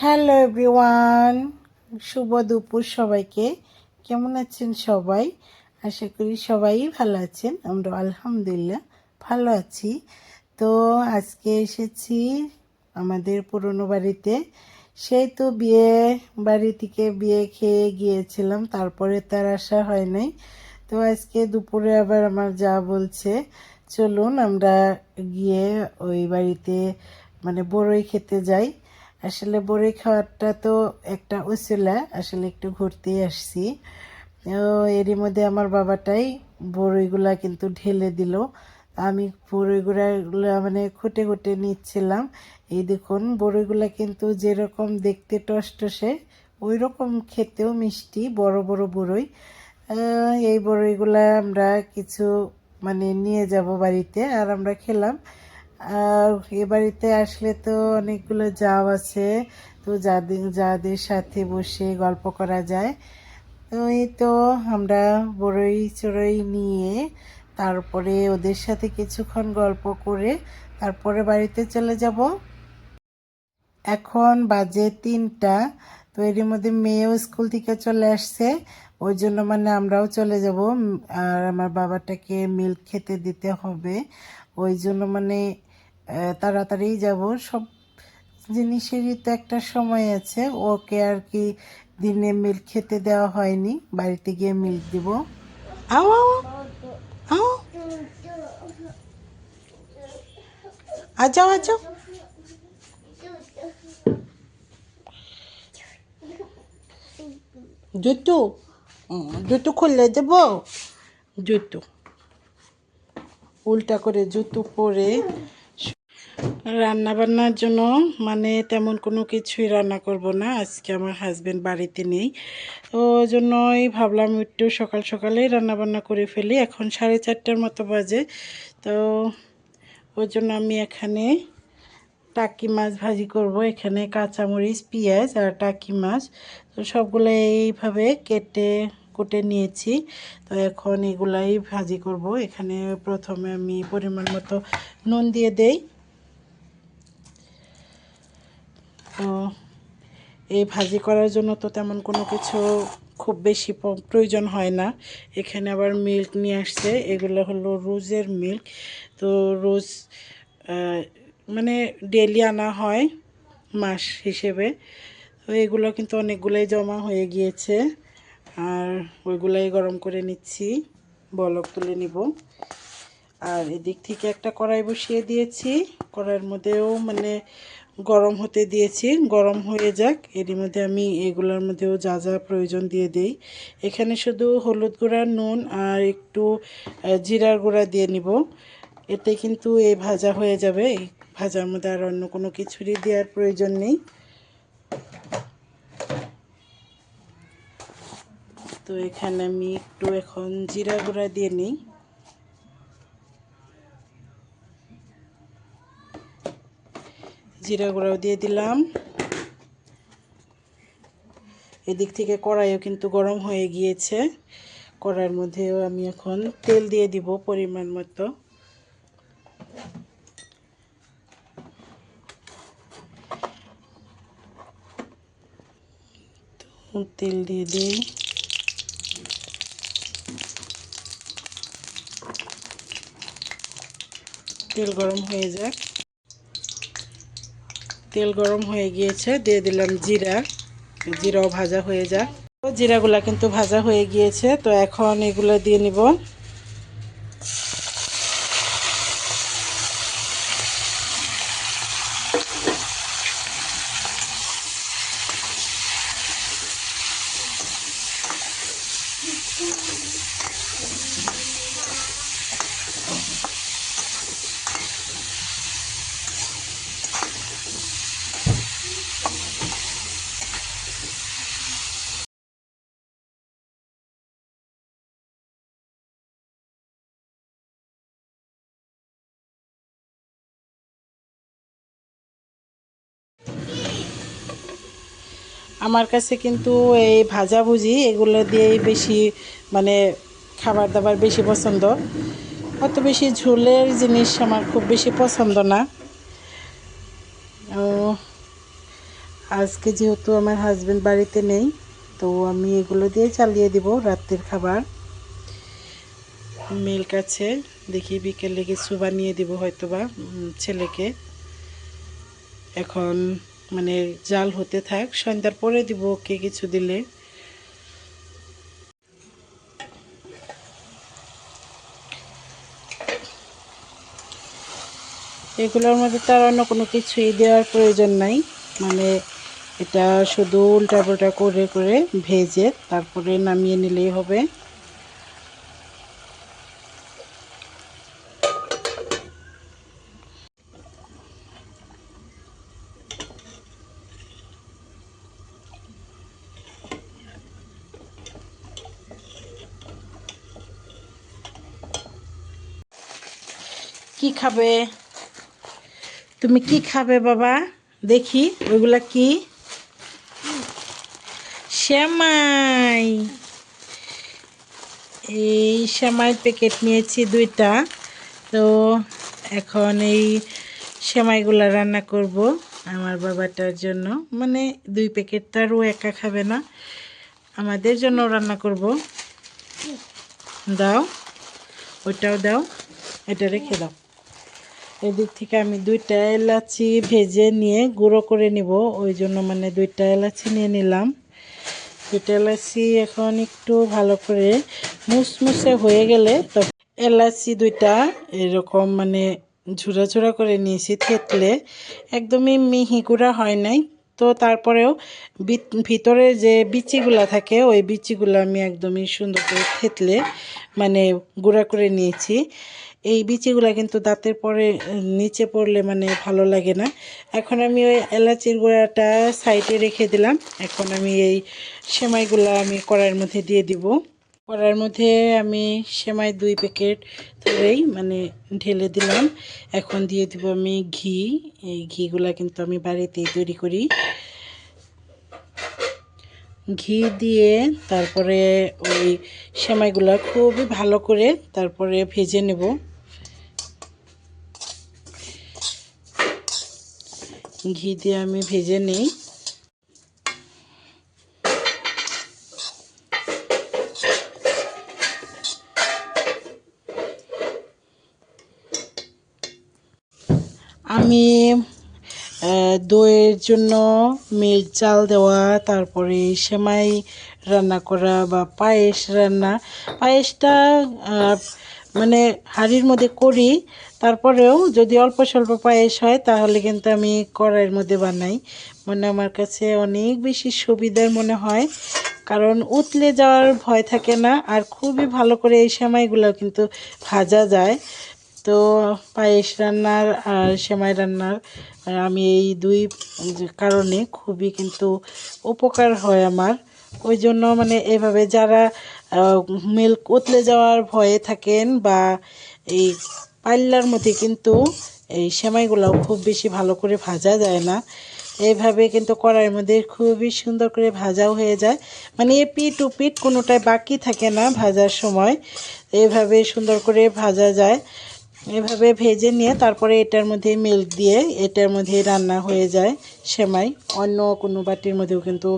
Hello everyone, শুভ দুপুর সবাইকে। কেমন আছেন সবাই? আশা করি সবাই ভালো আছেন আমরা আলহামদুলিল্লাহ ভালো আছি। তো আজকে এসেছি আমাদের পুরনো বাড়িতে। সেই তো বিয়ে, বাড়ি থেকে বিয়ে খেয়ে গিয়েছিলাম, তারপরে তার আসা হয় নাই। তো আজকে দুপুরে আবার আমার যা বলছে, চলুন আমরা গিয়ে ওই বাড়িতে মানে বড়ই খেতে যাই। আসলে বড়ই খাওয়ারটা তো একটা উসিলা, আসলে একটু ঘুরতে আসছি। এরই মধ্যে আমার বাবাটাই বড়ইগুলা কিন্তু ঢেলে দিল। আমি বড়ইগুলা মানে খুঁটে খুঁটে নিচ্ছিলাম। এই দেখুন বড়ইগুলা কিন্তু যেরকম দেখতে টসটসে ওই রকম খেতেও মিষ্টি, বড় বড় বড়ই। এই বড়ইগুলা আমরা কিছু মানে নিয়ে যাব বাড়িতে, আর আমরা খেলাম। আর এ বাড়িতে আসলে তো অনেকগুলো জাব আছে। তো যাদের যাদের সাথে বসে গল্প করা যায়, তো এই তো আমরা বড়ই চড়ই নিয়ে তারপরে ওদের সাথে কিছুক্ষণ গল্প করে তারপরে বাড়িতে চলে যাব। এখন বাজে তিনটা, তো এর মধ্যে মেয়েও স্কুল থেকে চলে আসছে। ওই জন্য মানে আমরাও চলে যাব। আর আমার বাবাটাকে মিল্ক খেতে দিতে হবে। ওই জন্য মানে তাড়াতাড়ি যাব। সব জিনিসেরই তো একটা সময় আছে। ওকে আর কি দিনে মিল্ক খেতে দেওয়া হয়নি। বাড়িতে গিয়ে মিল্ক দিব। আও আও আজাও আজাও জুতু জুতু খুললে দেব জুতু উল্টা করে জুতো পরে রান্না বান্নার জন্য মানে তেমন কোনো কিছুই রান্না করব না। আজকে আমার হাজব্যান্ড বাড়িতে নেই। তো ওই জন্যই ভাবলাম একটু সকাল সকালেই রান্না বান্না করে ফেলি। এখন সাড়ে চারটার মতো বাজে। তো ওই জন্য আমি এখানে টাকি মাছ ভাজি করব। এখানে কাঁচামরিচ, পেঁয়াজ আর টাকি মাছ। তো সবগুলো এইভাবে কেটে কুটে নিয়েছি। তো এখন এগুলাই ভাজি করব। এখানে প্রথমে আমি পরিমাণ মতো নুন দিয়ে দেই। তো এই ভাজি করার জন্য তো তেমন কোনো কিছু খুব বেশি প্রয়োজন হয় না। এখানে আবার মিল্ক নিয়ে আসছে, এগুলো হলো রোজের মিল্ক তো রোজ মানে ডেলি আনা হয় মাস হিসেবে। তো এগুলো কিন্তু অনেকগুলোই জমা হয়ে গিয়েছে। আর ওইগুলাই গরম করে নিচ্ছি, বলক তুলে নিব। আর এদিক থেকে একটা কড়াই বসিয়ে দিয়েছি। কড়াইয়ের মধ্যেও মানে গরম হতে দিয়েছি। গরম হয়ে যাক। এরই মধ্যে আমি এগুলোর মধ্যেও যা যা প্রয়োজন দিয়ে দিই। এখানে শুধু হলুদ গুঁড়া, নুন আর একটু জিরার গুঁড়া দিয়ে নিব। এতে কিন্তু এই ভাজা হয়ে যাবে। ভাজার মধ্যে আর অন্য কোনো কিছুরই দেওয়ার প্রয়োজন নেই। তো এখানে আমি একটু এখন জিরা গুঁড়া দিয়ে নিই। জিরা গুঁড়াও দিয়ে দিলাম। এদিক থেকে কড়াইও কিন্তু গরম হয়ে গিয়েছে। কড়াইয়ের মধ্যেও আমি এখন তেল দিয়ে দিব পরিমাণ মতো। তেল দিয়ে দিই। তেল গরম হয়ে যাক। তেল গরম হয়ে গিয়েছে, দিয়ে দিলাম জিরা। জিরাও ভাজা হয়ে যাক। জিরাগুলা কিন্তু ভাজা হয়ে গিয়েছে, তো এখন এগুলো দিয়ে নিব। আমার কাছে কিন্তু এই ভাজাভুজি এগুলো দিয়েই বেশি মানে খাবার দাবার বেশি পছন্দ। অত বেশি ঝোলের জিনিস আমার খুব বেশি পছন্দ না। আজকে যেহেতু আমার হাজব্যান্ড বাড়িতে নেই, তো আমি এগুলো দিয়ে চালিয়ে দিব রাত্রের খাবার। মিল্ক আছে দেখি বিকেলে কিছু বানিয়ে দিব হয়তো বা ছেলেকে। এখন মানে জাল হতে থাক, সন্ধ্যার পরে দিব ওকে কিছু দিলে। এগুলোর মধ্যে তার অন্য কোনো কিছুই দেওয়ার প্রয়োজন নাই। মানে এটা শুধু উল্টা পাল্টা করে করে ভেজে তারপরে নামিয়ে নিলেই হবে। খাবে? তুমি কি খাবে বাবা? দেখি ওইগুলা কি? শ্যামাই। এই শ্যামাই প্যাকেট নিয়েছি দুইটা। তো এখন এই শ্যামাইগুলা রান্না করব আমার বাবাটার জন্য। মানে দুই প্যাকেট তার ও একা খাবে না। আমাদের জন্য রান্না করব। দাও ওইটাও দাও, এটা রেখে দাও। এদিক থেকে আমি দুইটা এলাচি ভেজে নিয়ে গুঁড়ো করে নিব। ওই জন্য মানে দুইটা এলাচি নিয়ে নিলাম। দুইটা এলাচি এখন একটু ভালো করে মুসমুসে হয়ে গেলে এলাচি দুইটা এরকম মানে ঝুড়া ঝুড়া করে নিয়েছি থেতলে। একদমই মিহি গুঁড়া হয় নাই। তো তারপরেও ভিত- ভিতরে যে বিচিগুলা থাকে, ওই বিচিগুলো আমি একদমই সুন্দর করে থেতলে মানে গুঁড়া করে নিয়েছি। এই বিচিগুলা কিন্তু দাঁতের পরে, নিচে পড়লে মানে ভালো লাগে না। এখন আমি ওই এলাচির গুঁড়াটা সাইডে রেখে দিলাম। এখন আমি এই সেমাইগুলা আমি কড়াইয়ের মধ্যে দিয়ে দিব। কড়াইয়ের মধ্যে আমি সেমাই দুই প্যাকেট ধরেই মানে ঢেলে দিলাম। এখন দিয়ে দিব আমি ঘি। এই ঘিগুলা কিন্তু আমি বাড়িতেই তৈরি করি। ঘি দিয়ে তারপরে ওই সেমাইগুলা খুবই ভালো করে তারপরে ভেজে নেব। ঘি দিয়ে আমি ভেজে নিই। আমি দইয়ের জন্য মিল্ক চাল দেওয়া, তারপরে সেমাই রান্না করা বা পায়েস রান্না। পায়েসটা মানে হাঁড়ির মধ্যে করি, তারপরেও যদি অল্প স্বল্প পায়েস হয়, তাহলে কিন্তু আমি কড়াইয়ের মধ্যে বানাই। মানে আমার কাছে অনেক বেশি সুবিধার মনে হয়, কারণ উতলে যাওয়ার ভয় থাকে না, আর খুবই ভালো করে এই সেমাইগুলো কিন্তু ভাজা যায়। তো পায়েস রান্নার আর সেমাই রান্নার, আমি এই দুই কারণে খুবই কিন্তু উপকার হয় আমার। ওই জন্য মানে এভাবে যারা মিল্ক উতলে যাওয়ার ভয়ে থাকেন বা এই পাল্লার মধ্যে কিন্তু এই সেমাইগুলোও খুব বেশি ভালো করে ভাজা যায় না। এইভাবে কিন্তু কড়াইয়ের মধ্যে খুবই সুন্দর করে ভাজাও হয়ে যায়। মানে এ পিট ও পিট কোনোটাই বাকি থাকে না ভাজার সময়। এইভাবে সুন্দর করে ভাজা যায়। এভাবে ভেজে নিয়ে তারপরে এটার মধ্যে মিল্ক দিয়ে এটার মধ্যে রান্না হয়ে যায় সেমাই। অন্য কোনো বাটির মধ্যেও কিন্তু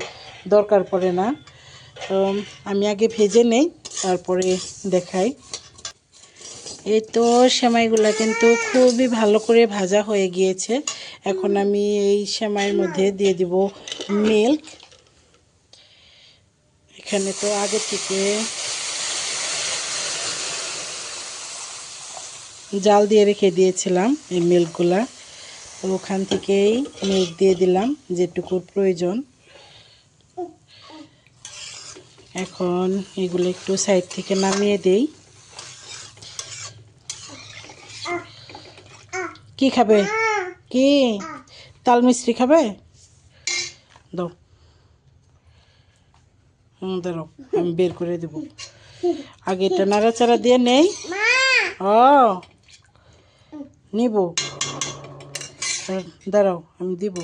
দরকার পড়ে না। তো আমি আগে ভেজে নেই, তারপরে দেখাই। এই তো সেমাইগুলো কিন্তু খুবই ভালো করে ভাজা হয়ে গিয়েছে। এখন আমি এই সেমাইয়ের মধ্যে দিয়ে দিব মিল্ক এখানে তো আগে থেকে জাল দিয়ে রেখে দিয়েছিলাম এই মিল্কগুলা তো ওখান থেকেই মিল্ক দিয়ে দিলাম যেটুকুর প্রয়োজন। এখন এগুলো একটু সাইড থেকে নামিয়ে দেই। কি খাবে? কি? তাল মিষ্টি খাবে? দাও। হুম দাঁড়াও আমি বের করে দেব। আগে এটা নাড়াচাড়া দিয়ে নেই। ও। নিব। দাঁড়াও, আমি দিব।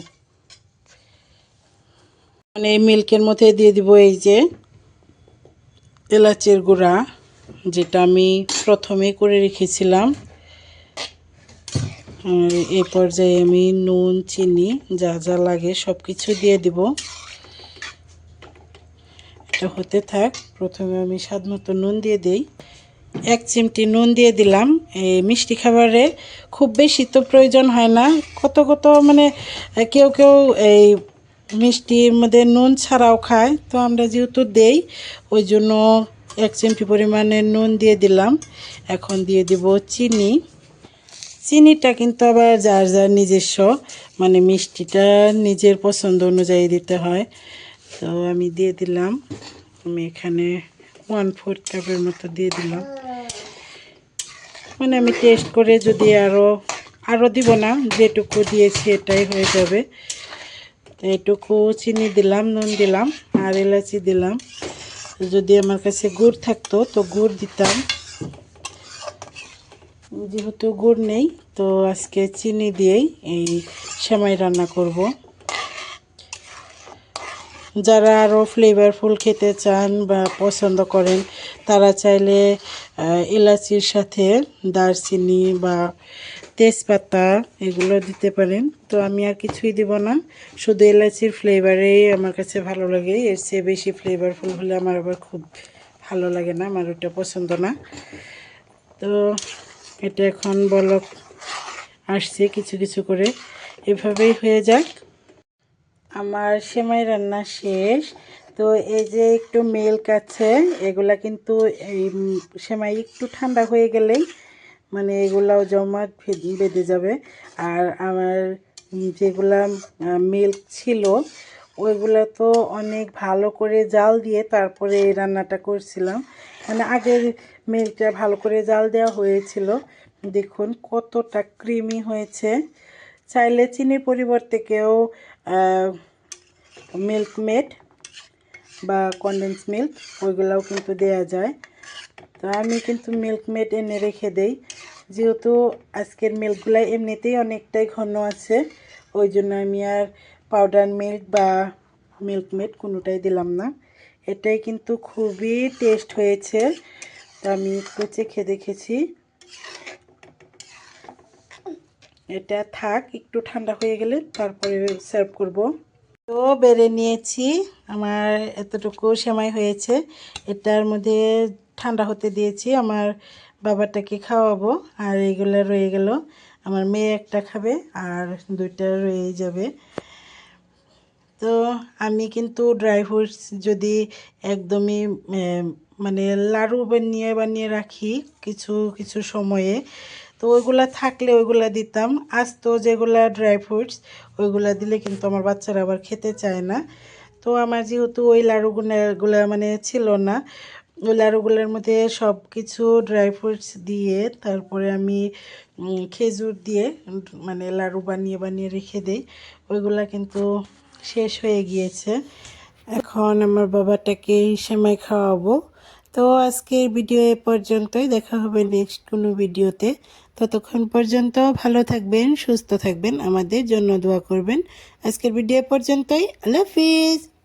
মানে এই মিল্কের মধ্যে দিয়ে দিব এই যে এলাচের গুঁড়া, যেটা আমি প্রথমে করে রেখেছিলাম। আর এই পর্যায়ে আমি নুন, চিনি, যা যা লাগে সব কিছু দিয়ে দিব। এটা হতে থাক, প্রথমে আমি স্বাদ মতো নুন দিয়ে দিই। এক চিমটি নুন দিয়ে দিলাম। এই মিষ্টি খাবারে খুব বেশি তো প্রয়োজন হয় না। কত কত মানে কেউ কেউ এই মিষ্টির মধ্যে নুন ছাড়াও খায়। তো আমরা যেহেতু দেই, ওই জন্য এক চিমটি পরিমাণে নুন দিয়ে দিলাম। এখন দিয়ে দিব চিনি। চিনিটা কিন্তু আবার যার যার নিজস্ব মানে মিষ্টিটা নিজের পছন্দ অনুযায়ী দিতে হয়। তো আমি দিয়ে দিলাম। আমি এখানে ওয়ান ফোর কাপের মতো দিয়ে দিলাম। মানে আমি টেস্ট করে যদি আরও আরও দিব না, যেটুকু দিয়েছি এটাই হয়ে যাবে। এটুকু চিনি দিলাম, নুন দিলাম আর এলাচি দিলাম। যদি আমার কাছে গুড় থাকতো, তো গুড় দিতাম। যেহেতু গুড় নেই, তো আজকে চিনি দিয়েই এই সেমাই রান্না করব। যারা আরও ফ্লেভারফুল খেতে চান বা পছন্দ করেন, তারা চাইলে এলাচির সাথে দারচিনি বা তেজপাতা এগুলো দিতে পারেন। তো আমি আর কিছুই দিব না। শুধু এলাচির ফ্লেভারেই আমার কাছে ভালো লাগে। এর চেয়ে বেশি ফ্লেভারফুল হলে আমার আবার খুব ভালো লাগে না, আমার ওটা পছন্দ না। তো এটা এখন বলক, আসছে কিছু কিছু করে। এভাবেই হয়ে যাক। আমার সেমাই রান্না শেষ। তো এই যে একটু মেল্ক আছে, এগুলা কিন্তু এই সেমাই একটু ঠান্ডা হয়ে গেলেই মানে এগুলাও জমাট বেঁধে যাবে। আর আমার যেগুলা মিল্ক ছিল, ওইগুলা তো অনেক ভালো করে জাল দিয়ে তারপরে এই রান্নাটা করছিলাম। মানে আগের মিল্কটা ভালো করে জাল দেওয়া হয়েছিল। দেখুন কতটা ক্রিমি হয়েছে। চাইলে চিনির পরিবর্তে কেউ মিল্ক মেড বা কনডেন্স মিল্ক ওইগুলাও কিন্তু দেয়া যায়। তো আমি কিন্তু মিল্ক মেড এনে রেখে দেই। যেহেতু আজকের মিল্কগুলো এমনিতেই অনেকটাই ঘন আছে ওই জন্য আমি আর পাউডার মিল্ক বা মিল্ক মেড কোনোটাই দিলাম না। এটাই কিন্তু খুবই টেস্ট হয়েছে। তো আমি একটু চেখে দেখেছি। এটা থাক, একটু ঠান্ডা হয়ে গেলে তারপরে সার্ভ করব। তো বেড়ে নিয়েছি। আমার এতটুকু সেমাই হয়েছে। এটার মধ্যে ঠান্ডা হতে দিয়েছি। আমার বাবাটাকে খাওয়াবো। আর এইগুলো রয়ে গেল। আমার মেয়ে একটা খাবে আর দুইটা রয়ে যাবে। তো আমি কিন্তু ড্রাই ফ্রুটস যদি একদমই মানে লাড়ু বানিয়ে বানিয়ে রাখি কিছু কিছু সময়ে তো ওইগুলা থাকলে ওইগুলা দিতাম। আজ তো যেগুলা ড্রাই ফ্রুটস ওইগুলা দিলে কিন্তু আমার বাচ্চারা আবার খেতে চায় না। তো আমার যেহেতু ওই লাড়ুগুলা মানে ছিল না, ওই লাড়ুগুলোর মধ্যে সব কিছু ড্রাই ফ্রুটস দিয়ে তারপরে আমি খেজুর দিয়ে মানে লাড়ু বানিয়ে বানিয়ে রেখে দেই। ওইগুলা কিন্তু শেষ হয়ে গিয়েছে। এখন আমার বাবাটাকে সেমাই খাওয়াবো। তো আজকের ভিডিও এ পর্যন্তই। দেখা হবে নেক্সট কোনো ভিডিওতে। ততক্ষণ পর্যন্ত ভালো থাকবেন, সুস্থ থাকবেন, আমাদের জন্য দোয়া করবেন। আজকের ভিডিও পর্যন্তই। আল্লাহ হাফিজ।